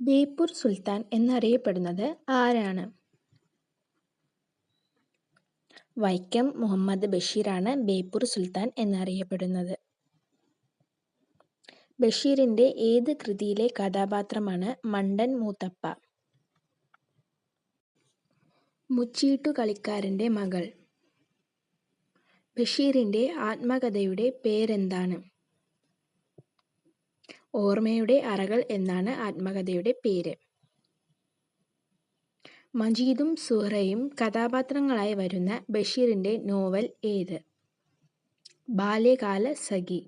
ബേപ്പൂർ സുൽത്താൻ എന്നറിയപ്പെടുന്നത് ആരാണ്? വൈക്കം മുഹമ്മദ് ബഷീറാണ് ബേപ്പൂർ സുൽത്താൻ എന്നറിയപ്പെടുന്നത്. ബഷീറിന്റെ ഏത് കൃതിയിലെ കഥാപാത്രമാണ് മണ്ടൻ മൂത്തപ്പ? മുച്ചീട്ടുകളിക്കാരന്റെ മകൾ. ബഷീറിന്റെ ആത്മകഥയുടെ പേരെന്താണ്? ഓർമ്മയുടെ അറകൾ എന്നാണ് ആത്മകഥയുടെ പേര്. മജീദും സുഹറയും കഥാപാത്രങ്ങളായി വരുന്ന ബഷീറിന്റെ നോവൽ ഏത്? ബാല്യകാല സഖി.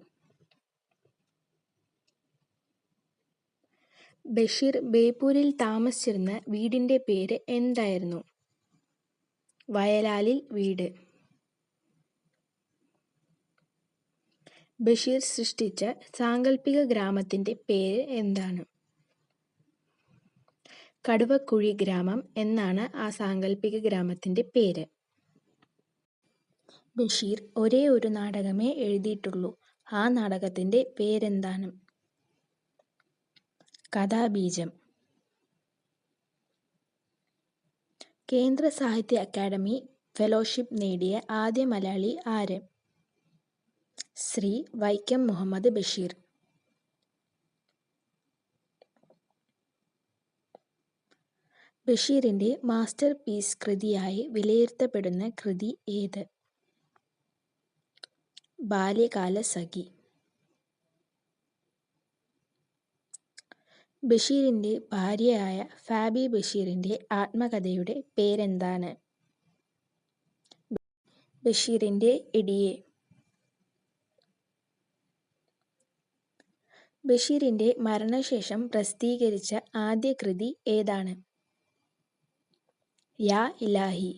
ബഷീർ ബേപ്പൂരിൽ താമസിച്ചിരുന്ന വീടിന്റെ പേര് എന്തായിരുന്നു? വയലാലിൽ വീട്. ബഷീർ സൃഷ്ടിച്ച സാങ്കല്പിക ഗ്രാമത്തിന്റെ പേര് എന്താണ്? കടുവക്കുഴി ഗ്രാമം എന്നാണ് ആ സാങ്കല്പിക ഗ്രാമത്തിന്റെ പേര്. ബഷീർ ഒരേ ഒരു നാടകമേ എഴുതിയിട്ടുള്ളൂ. ആ നാടകത്തിന്റെ പേരെന്താണ്? കഥാബീജം. കേന്ദ്ര സാഹിത്യ അക്കാദമി ഫെലോഷിപ്പ് നേടിയ ആദ്യ മലയാളി ആര്? ശ്രീ വൈക്കം മുഹമ്മദ് ബഷീർ. ബഷീറിന്റെ മാസ്റ്റർ പീസ് കൃതിയായി വിലയിരുത്തപ്പെടുന്ന കൃതി ഏത്? ബാല്യകാല സഖി. ബഷീറിന്റെ ഭാര്യയായ ഫാബി ബഷീറിന്റെ ആത്മകഥയുടെ പേരെന്താണ്? ബഷീറിന്റെ ഇടിയെ ബഷീറിന്റെ മരണശേഷം പ്രസിദ്ധീകരിച്ച ആദ്യ കൃതി ഏതാണ്? യാ ഇലാഹി.